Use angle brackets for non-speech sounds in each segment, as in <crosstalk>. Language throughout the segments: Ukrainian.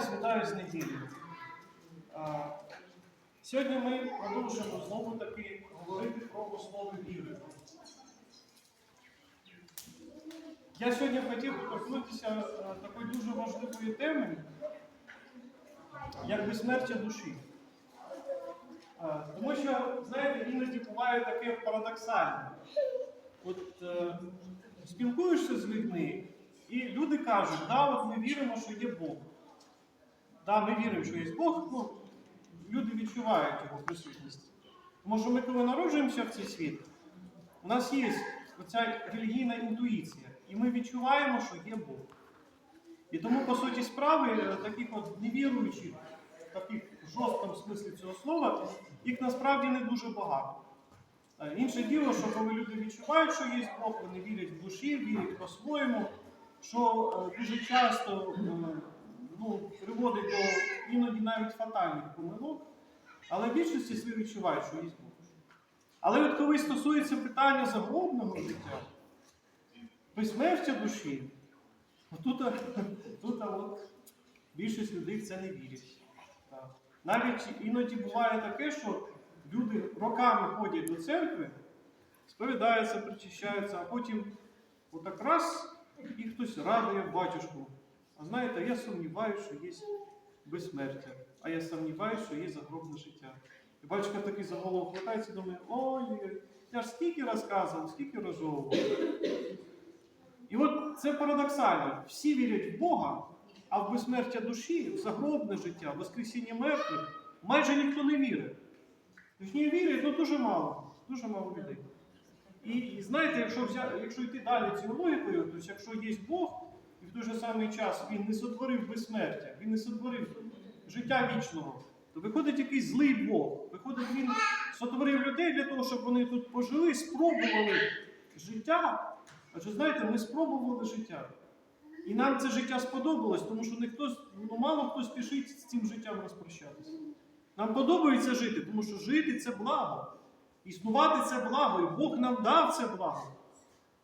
вас вітаю з неділею. Сьогодні ми продовжуємо знову таки говорити про основи віри. Я сьогодні хотів би торкнутися е, такої дуже важливої теми, як безсмертя душі. Е, Тому що, знаєте, іноді буває таке парадоксальне. От е, спілкуєшся з людьми, і люди кажуть, да, от ми віримо, що є Бог. Да, ми віримо, що є Бог, ну, люди відчувають його присутність. Тому що ми, коли народжуємося в цей світ, у нас є оця релігійна інтуїція, і ми відчуваємо, що є Бог. І тому, по суті справи, е, таких от невіруючих, таких в жорсткому смислі цього слова, їх насправді не дуже багато. Е, Інше діло, що коли люди відчувають, що є Бог, вони вірять в душі, вірять по-своєму, що е, дуже часто ну, приводить до іноді навіть фатальних помилок, але в більшості свої відчувають, що є Бог. Але от коли стосується питання загробного життя, безсмертя душі, тут, <laughs> тут от, більшість людей в це не вірять. Так. Навіть іноді буває таке, що люди роками ходять до церкви, сповідаються, причащаються, а потім отак раз і хтось радує батюшку. А знаєте, я сумніваюся, що є безсмертя, а я сумніваюся, що є загробне життя. І батюшка такий за голову хватається і думає, ой, я ж скільки розказував, скільки розжовував. І от це парадоксально. Всі вірять в Бога, а в безсмертя душі, в загробне життя, в воскресіння мертвих майже ніхто не вірить. Точніше вірять, ну дуже мало, дуже мало людей. І, і знаєте, якщо, взя, якщо йти далі цією логікою, то якщо є Бог, в той же самий час Він не сотворив безсмертя, Він не сотворив життя вічного, то виходить якийсь злий Бог. Виходить, він сотворив людей для того, щоб вони тут пожили, спробували життя. Адже знаєте, ми спробували життя. І нам це життя сподобалось, тому що ніхто, ну, мало хто спішить з цим життям розпрощатися. Нам подобається жити, тому що жити це благо. Існувати це благо, і Бог нам дав це благо.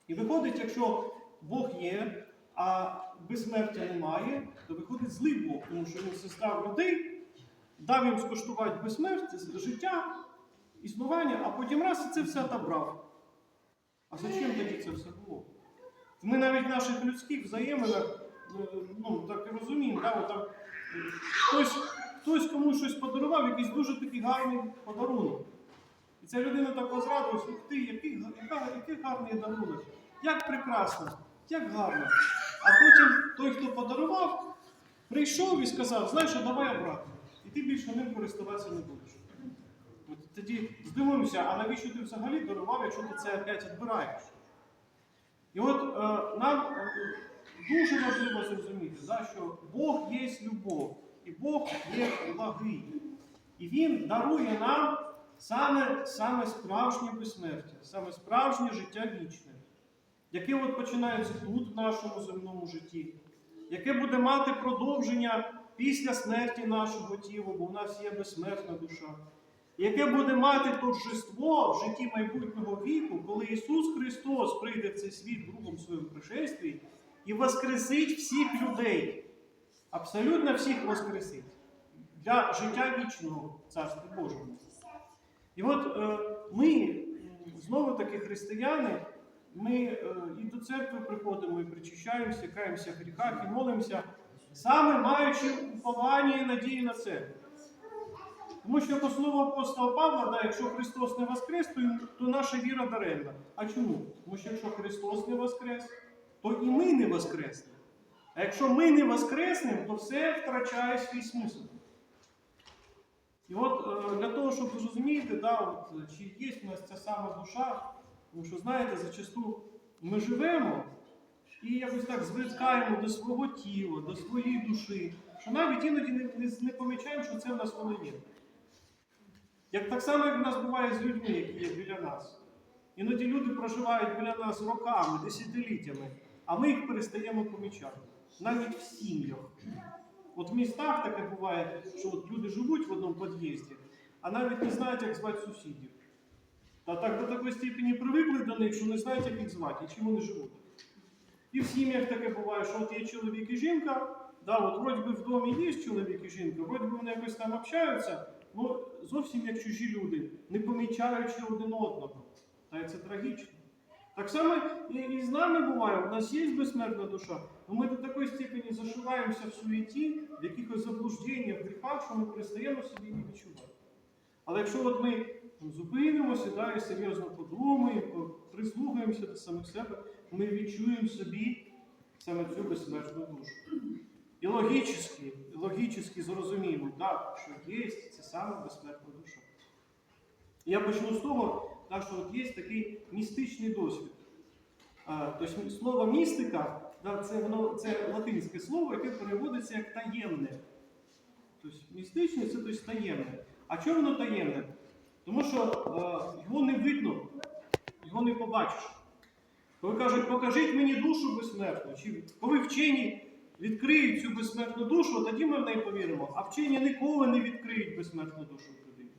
І виходить, якщо Бог є, а безсмертя немає, то виходить злий Бог, тому що він создав людей, дав їм скуштувати безсмертя, життя, існування, а потім раз і це все отобрав. А зачем тоді це все було? Ми навіть в наших людських взаєминах е, ну, так і розуміємо, да, от там, е, хтось, хтось комусь щось подарував, якийсь дуже такий гарний подарунок. І ця людина так розрадилась, ух ти, який, який гарний дарунок, як прекрасно, як гарно. А потім той, хто подарував, прийшов і сказав, знаєш, що давай обратно. І ти більше ним користуватися не будеш. От тоді здивуємося, а навіщо ти взагалі дарував, якщо ти це опять відбираєш? І от е, нам е, дуже важливо зрозуміти, да, що Бог є любов, і Бог є благий. І Він дарує нам саме, саме справжнє безсмертя, саме справжнє життя вічне, яке от починається тут, в нашому земному житті, яке буде мати продовження після смерті нашого тіла, бо в нас є безсмертна душа яке буде мати торжество в житті майбутнього віку, коли Ісус Христос прийде в цей світ в другому своєму пришестві і воскресить всіх людей. Абсолютно всіх воскресить для життя вічного в Царстві Божому. І от е, ми, знову таки християни, ми е, і до церкви приходимо, і причащаємося, каємося в гріхах і молимося, саме маючи уповання і надію на церкву. Тому що по слову апостола Павла, да, якщо Христос не воскрес, то, то наша віра даремна. А чому? Тому що якщо Христос не воскрес, то і ми не воскреснемо. А якщо ми не воскреснемо, то все втрачає свій смисл. І от е, для того, щоб зрозуміти, да, от, чи є в нас ця сама душа, тому що, знаєте, зачасту ми живемо і якось так звикаємо до свого тіла, до своєї душі, що навіть іноді не, не, не помічаємо, що це в нас воно є. Як так само, як в нас буває з людьми, які є біля нас. Іноді люди проживають біля нас роками, десятиліттями, а ми їх перестаємо помічати. Навіть в сім'ях. От в містах таке буває, що от люди живуть в одному під'їзді, а навіть не знають, як звати сусідів. Та так до такої степені привикли до них, що не знають, як їх звати і чим вони живуть. І в сім'ях таке буває, що от є чоловік і жінка, Да, от вроді би в домі є чоловік і жінка, вроді би вони якось там общаються, ну зовсім як чужі люди, не помічаючи один одного. Та й це трагічно. Так само і, і з нами буває, у нас є безсмертна душа, але ми до такої степені зашиваємося в суеті, в якихось заблужденнях, в гріхах, що ми перестаємо собі її відчувати. Але якщо от ми ну, зупинимося да, і серйозно подумаємо, прислухаємося до самих себе, ми відчуємо собі саме цю безсмертну душу. І логічно, логічно зрозуміємо, так, що є це саме безсмертна душа. Я почну з того, так, що от є такий містичний досвід. Тобто слово містика да, це, воно, це латинське слово, яке переводиться як таємне. Тобто містичне це тобто, таємне. А чому воно таємне? Тому що е, його не видно, його не побачиш. Коли кажуть, покажіть мені душу безсмертну, чи коли вчені відкриють цю безсмертну душу, тоді ми в неї повіримо. А вчені ніколи не відкриють безсмертну душу в людині.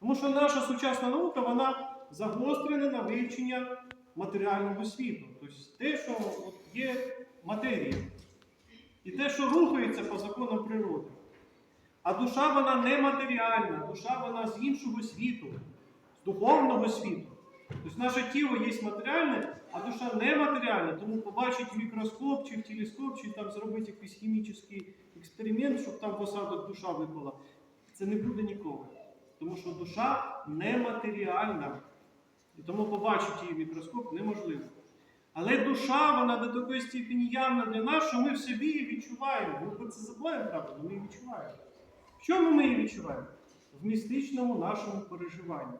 Тому що наша сучасна наука вона загострена на вивчення матеріального світу. Тобто те, що є матерія. І те, що рухається по законам природи. А душа вона не матеріальна, душа вона з іншого світу, з духовного світу. Тобто наше тіло є матеріальне, а душа нематеріальна, тому побачить мікроскоп чи в телескоп, чи там зробити якийсь хімічний експеримент, щоб там в осадок душа випала. Це не буде ніколи. Тому що душа нематеріальна. І тому побачити її мікроскоп неможливо. Але душа, вона до такої степені явна для нас, що ми в собі її відчуваємо. Ми про це забуваємо, правда, ми її відчуваємо. В чому ми її відчуваємо? В містичному нашому переживанні.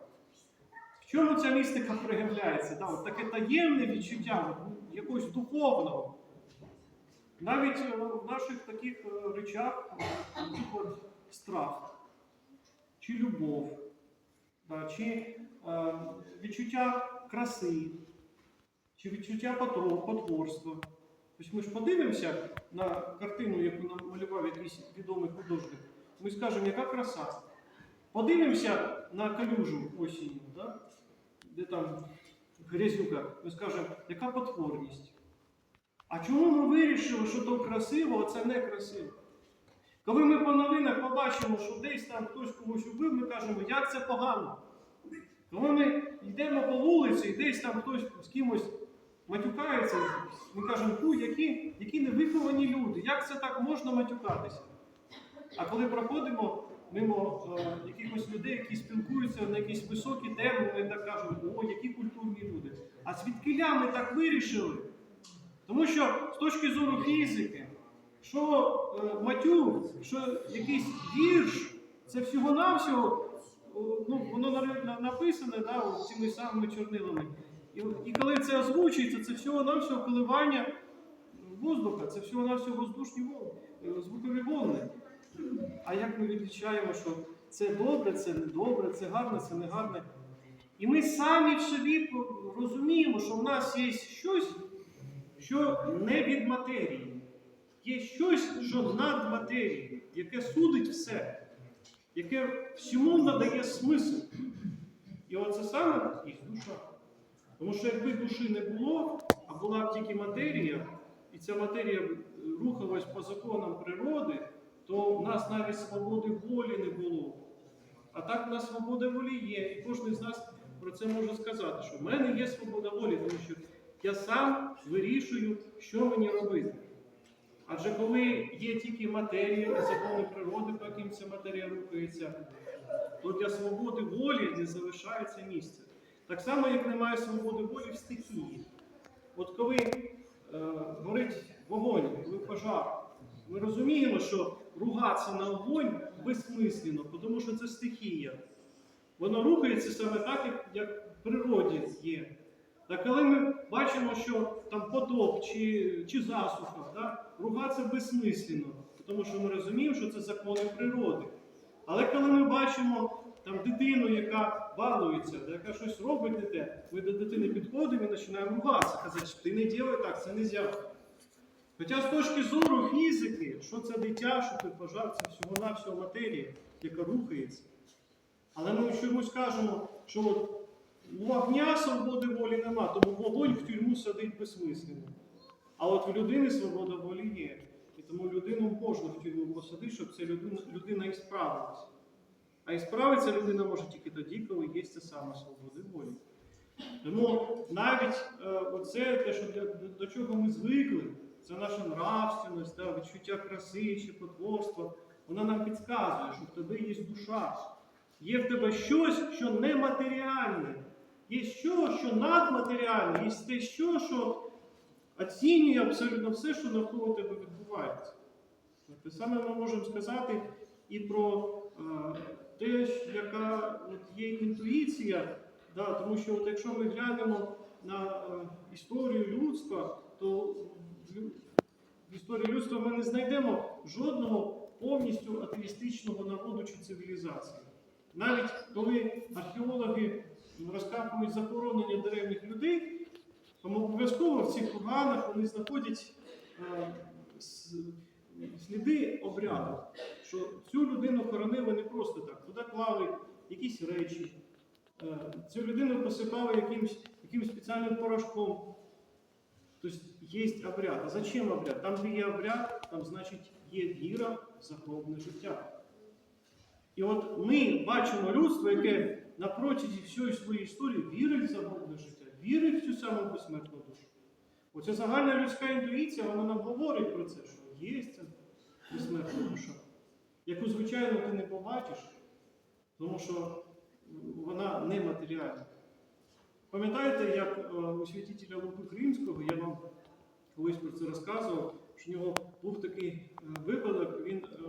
В чому ця містика проявляється? Да, от таке таємне відчуття ну, якогось духовного. Навіть е, в наших таких е, речах, наприклад, страх, чи любов, да, чи е, відчуття краси, чи відчуття потворства. Тобто ми ж подивимося на картину, яку нам малював якийсь відомий художник, ми скажемо, яка краса. Подивимося на калюжу осінню, да? де там грязюка, ми скажемо, яка потворність. А чому ми вирішили, що то красиво, а це не красиво? Коли ми по новинах побачимо, що десь там хтось когось убив, ми кажемо, як це погано. Коли ми йдемо по вулиці і десь там хтось з кимось матюкається, ми кажемо, які, які невиховані люди, як це так можна матюкатися? А коли проходимо мимо е, якихось людей, які спілкуються на якісь високі теми, ми так кажемо, о, які культурні люди. А звідкиля ми так вирішили? Тому що з точки зору фізики, що е, матюк, що якийсь вірш, це всього-навсього, ну, воно на- на- написане да, цими самими чорнилами. І, і коли це озвучується, це всього-навсього коливання воздуха, це всього-навсього воздушні волни, е, звукові волни. А як ми відлічаємо, що це добре, це не добре, це гарне, це не гарне. І ми самі в собі розуміємо, що в нас є щось, що не від матерії. Є щось, що над матерією, яке судить все, яке всьому надає смисл. І оце саме є душа. Тому що якби душі не було, а була б тільки матерія, і ця матерія рухалась по законам природи, то в нас навіть свободи волі не було. А так в нас свобода волі є. І кожен з нас про це може сказати, що в мене є свобода волі, тому що я сам вирішую, що мені робити. Адже коли є тільки матерія і закони природи, по яким ця матерія рухається, то для свободи волі не залишається місця. Так само, як немає свободи волі в стихії. От коли е, горить вогонь, коли пожар, ми розуміємо, що ругатися на вогонь безсмислено, тому що це стихія. Воно рухається саме так, як, в природі є. Та коли ми бачимо, що там потоп чи, чи засуха, да, ругатися безсмислено, тому що ми розуміємо, що це закони природи. Але коли ми бачимо там дитину, яка балується, яка щось робить не ми до дитини підходимо і починаємо ругатися, казати, ти не ділай так, це не можна. Хоча з точки зору фізики, що це дитя, що це пожар, це всього-навсього матерія, яка рухається. Але ми чомусь кажемо, що от вогня свободи волі нема, тому вогонь в тюрму садить безсмислено. А от в людини свобода волі є. І Тому людину можна в тюрму посадити, щоб ця людина, людина і справилася. А і справиться людина може тільки тоді, коли є це саме свободи волі. Тому навіть е, оце те, що для, до чого ми звикли, це наша нравственність, да, відчуття краси чи потворства, вона нам підказує, що в тебе є душа. Є в тебе щось, що нематеріальне. Є щось, що надматеріальне, є те, що, що оцінює абсолютно все, що навколо тебе відбувається. Те саме ми можемо сказати і про е, те, яка от є інтуїція, да, тому що от якщо ми глянемо на е, історію людства, то в історії людства ми не знайдемо жодного повністю атеїстичного народу чи цивілізації. Навіть коли археологи розкапують захоронення древніх людей, тому обов'язково в цих курганах вони знаходять е, сліди обряду, що цю людину хоронили не просто так. Туди клали якісь речі, е, цю людину посипали якимсь, якимсь спеціальним порошком. Тобто є обряд. А зачем обряд? Там, де є обряд, там значить є віра в загробне життя. І от ми бачимо людство, яке на протязі всієї своєї історії вірить в загробне життя, вірить в цю саму безсмертну душу. Оця загальна людська інтуїція, вона нам говорить про це, що є ця безсмертна душа, яку, звичайно, ти не побачиш, тому що вона нематеріальна. Пам'ятаєте, як е, у святителя Луки Кримського, я вам колись про це розказував, що в нього був такий е, випадок, він, е,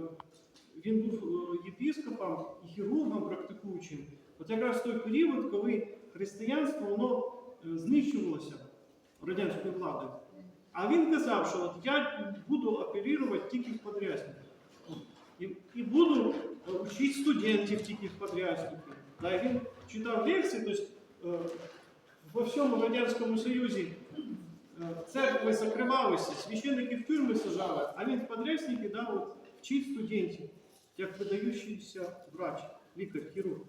він був е, єпіскопом і хірургом практикуючим. От якраз в той період, коли християнство воно знищувалося радянською владою. А він казав, що от я буду оперувати тільки в подрясниках. І, і буду вчити студентів тільки в подрясниках. Да, він читав лекції, тобто во всьому Радянському Союзі церкви закривалися, священники в тюрми сажали, а він в подрясники да, от, вчить студентів, як видаючийся врач, лікар, хірург.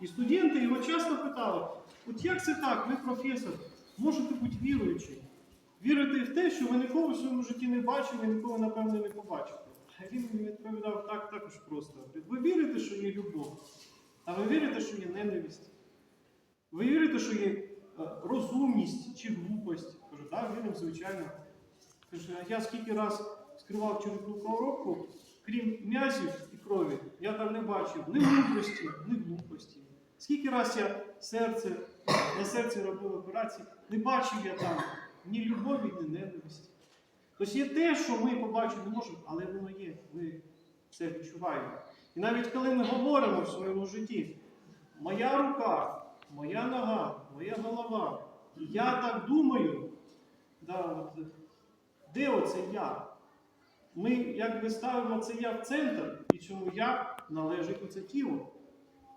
І студенти його часто питали: от як це так, ви професор, можете бути віруючим? Вірити в те, що ви ніколи в своєму житті не бачили, ніколи, напевно, не побачите. А він відповідав так також просто. Ви вірите, що є любов, а ви вірите, що є ненависть? Ви вірите, що є е, розумність чи глупость? Кажу, так, віримо, звичайно. Каже, а я скільки раз скривав черепну коробку, крім м'язів і крові, я там не бачив ні мудрості, ні глупості. Скільки раз я серце, на серці робив операції, не бачив я там ні любові, ні ненависті. Тобто є те, що ми побачити не можемо, але воно є. Ми це відчуваємо. І навіть коли ми говоримо в своєму житті, моя рука, моя нога, моя голова, я так думаю, да, от, де оце я? Ми якби ставимо це я в центр, і цьому я належить оце тіло,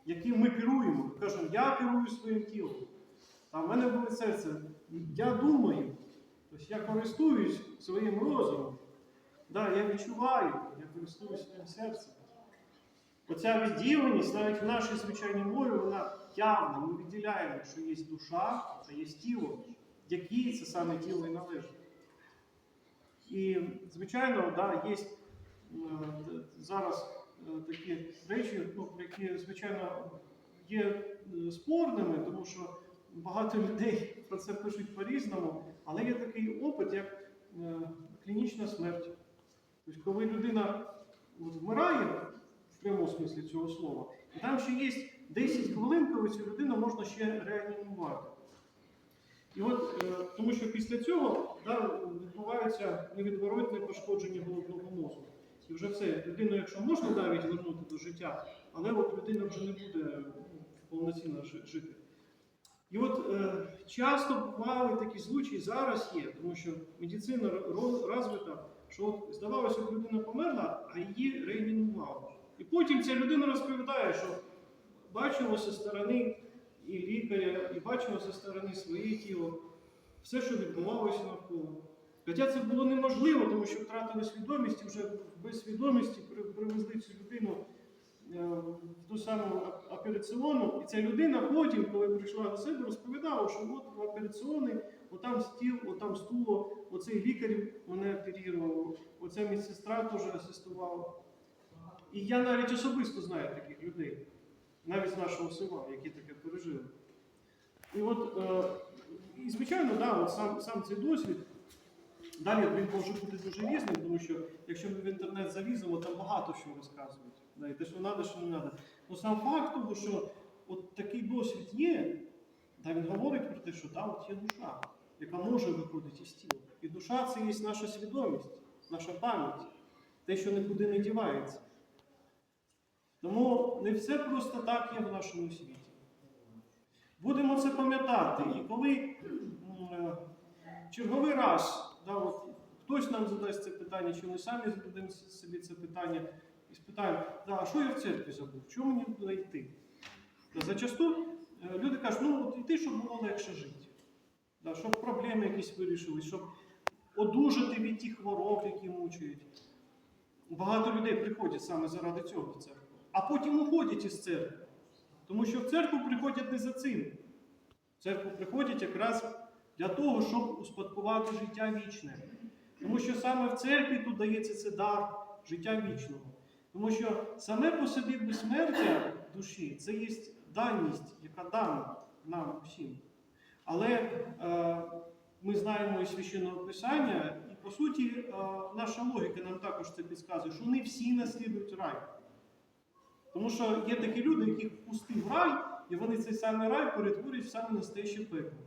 яким ми керуємо. Кажемо, я керую своїм тілом. А в мене було серце. Я думаю, тобто я користуюсь своїм розумом. Да, я відчуваю, я користуюсь своїм серцем. Оця відділеність навіть в нашій звичайній мові, вона явна. Ми відділяємо, що є душа, а є тіло, якій це саме тіло і належить. І, звичайно, да, є е, зараз е, такі речі, ну, які, звичайно, є е, спорними, тому що багато людей про це пишуть по-різному, але є такий опит, як клінічна смерть. Тобто, коли людина вмирає в прямому смислі цього слова, і там ще є 10 хвилин, коли цю людину можна ще реанімувати. І от, е, тому що після цього да, відбувається невідворотне пошкодження головного мозку. І вже все, людину, якщо можна навіть вернути до життя, але от людина вже не буде ну, повноцінно жити. І от е, часто бували такі случаї, зараз є, тому що медицина розвита, що от здавалося, що людина померла, а її реанімували. І потім ця людина розповідає, що бачимо зі сторони і лікаря, і бачимо зі сторони своє тіло, все, що відбувалося навколо. Хоча це було неможливо, тому що втратили свідомість і вже без свідомості привезли цю людину е, в ту саму операційну. І ця людина потім, коли прийшла до себе, розповідала, що от в операційній Отам стіл, отам стуло, оцей лікар мене оперував, оця медсестра теж асистувала. І я навіть особисто знаю таких людей, навіть нашого села, які таке пережили. І от, е, і звичайно, да, от сам, сам цей досвід. Далі він може бути дуже різним, тому що якщо ми в інтернет заліземо, там багато що розказують. Да, і те, що треба, що не треба. Ну сам факт того, що от такий досвід є, да, він говорить про те, що да, от є душа, яка може виходити із тіла. І душа це є наша свідомість, наша пам'ять, те, що нікуди не дівається. Тому не все просто так є в нашому світі. Будемо це пам'ятати. І коли е, черговий раз да, от, хтось нам задасть це питання, чи ми самі зададемо собі це питання і спитаємо, да, а що я в церкві забув? Чому мені туди йти? Да, зачасту е, люди кажуть, ну от йти, щоб було легше жити, да, щоб проблеми якісь вирішились, щоб одужати від тих хвороб, які мучують. Багато людей приходять саме заради цього в церкву, а потім уходять із церкви. Тому що в церкву приходять не за цим. В церкву приходять якраз для того, щоб успадкувати життя вічне. Тому що саме в церкві тут дається це дар життя вічного. Тому що саме по собі безсмертя душі це є даність, яка дана нам усім. Але е, ми знаємо із священного писання, і по суті, е, наша логіка нам також це підказує, що не всі наслідують рай. Тому що є такі люди, яких впустив рай, і вони цей самий рай перетворюють в саме настояще пекло.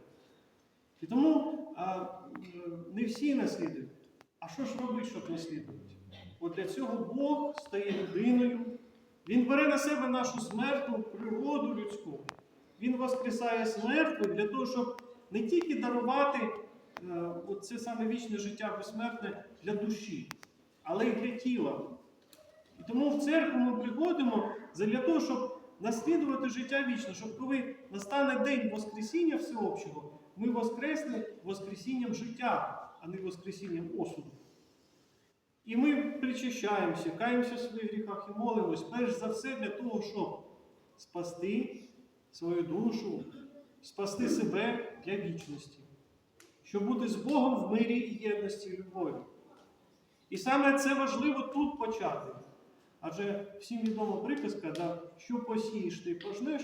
І тому а, не всі наслідують. А що ж робити, щоб наслідувати? От для цього Бог стає людиною. Він бере на себе нашу смертну природу людську. Він воскресає смертну для того, щоб не тільки дарувати е, це саме вічне життя безсмертне для душі, але й для тіла. Тому в церкву ми приходимо для того, щоб наслідувати життя вічне, щоб коли настане день Воскресіння всеобщого, ми воскресли Воскресінням життя, а не Воскресінням осуду. І ми причащаємося, каємося в своїх гріхах і молимось, перш за все для того, щоб спасти свою душу, спасти себе для вічності, щоб бути з Богом в мирі і єдності і любові. І саме це важливо тут почати. Адже всім відома приказка, да, що посієш, ти пожнеш,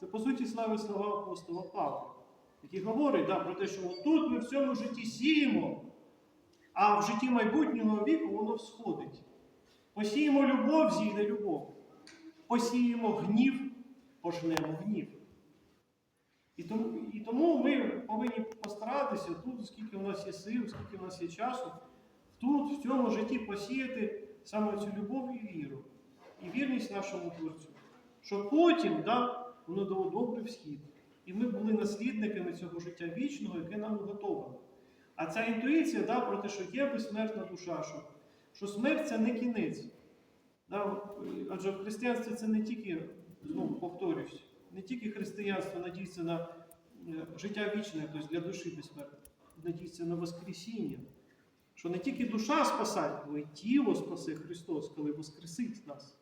це по суті слави слова апостола Павла, який говорить да, про те, що тут ми в цьому житті сіємо, а в житті майбутнього віку воно всходить. Посіємо любов, зійде любов. Посіємо гнів, пожнемо гнів. І тому, і тому ми повинні постаратися тут, скільки у нас є сил, скільки у нас є часу, тут, в цьому житті посіяти саме цю любов і віру, і вірність нашому Творцю. Щоб потім да, воно добрий всхід. І ми були наслідниками цього життя вічного, яке нам уготовано. А ця інтуїція да, про те, що є безсмертна душа, що, що смерть це не кінець. Да, адже в християнстві це не тільки, знову повторюсь, не тільки християнство надіється на е, життя вічне, тобто для душі безсмертне, надіється на Воскресіння. Що не тільки душа спасає, але й тіло спасе Христос, коли воскресить нас.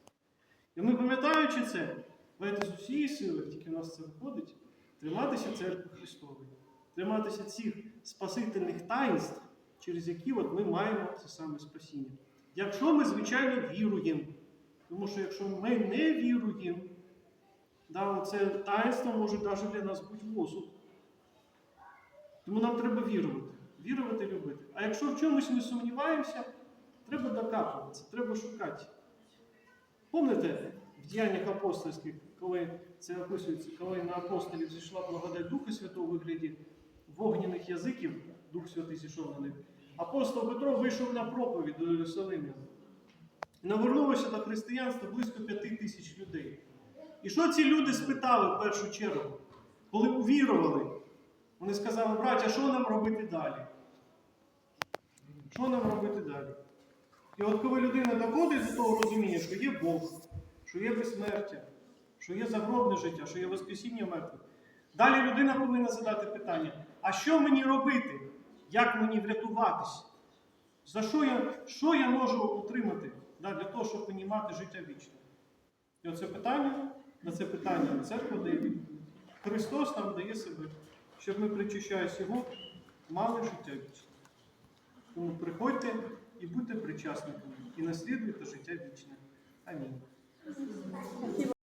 І ми, пам'ятаючи це, давайте з усієї сили, тільки в нас це виходить, триматися церкви Христової, триматися цих спасительних таїнств, через які от ми маємо це саме спасіння. Якщо ми, звичайно, віруємо. Тому що якщо ми не віруємо, да, це таїнство може навіть для нас бути осуд. Тому нам треба вірувати. Вірувати, любити. А якщо в чомусь ми сумніваємося, треба докапуватися, треба шукати. Пам'ятаєте, в діяннях апостольських, коли це описується, коли на апостолів зійшла благодать Духа Святого у вигляді вогняних язиків, Дух Святий зійшов на них, апостол Петро вийшов на проповідь до Єрусалимлян. Навернулося до християнства близько п'яти тисяч людей. І що ці люди спитали в першу чергу, коли увірували? Вони сказали, браття, що нам робити далі? Що нам робити далі? І от коли людина доходить до того розуміння, що є Бог, що є безсмертя, що є загробне життя, що є Воскресіння мертвих, далі людина повинна задати питання: а що мені робити? Як мені врятуватись? За що я, що я можу отримати да, для того, щоб мені мати життя вічне? І оце питання, на це питання церква дає. Христос нам дає себе, щоб ми, причащаючи його, мали життя вічне. Тому приходьте і будьте причасниками, і наслідуйте життя вічне. Амінь.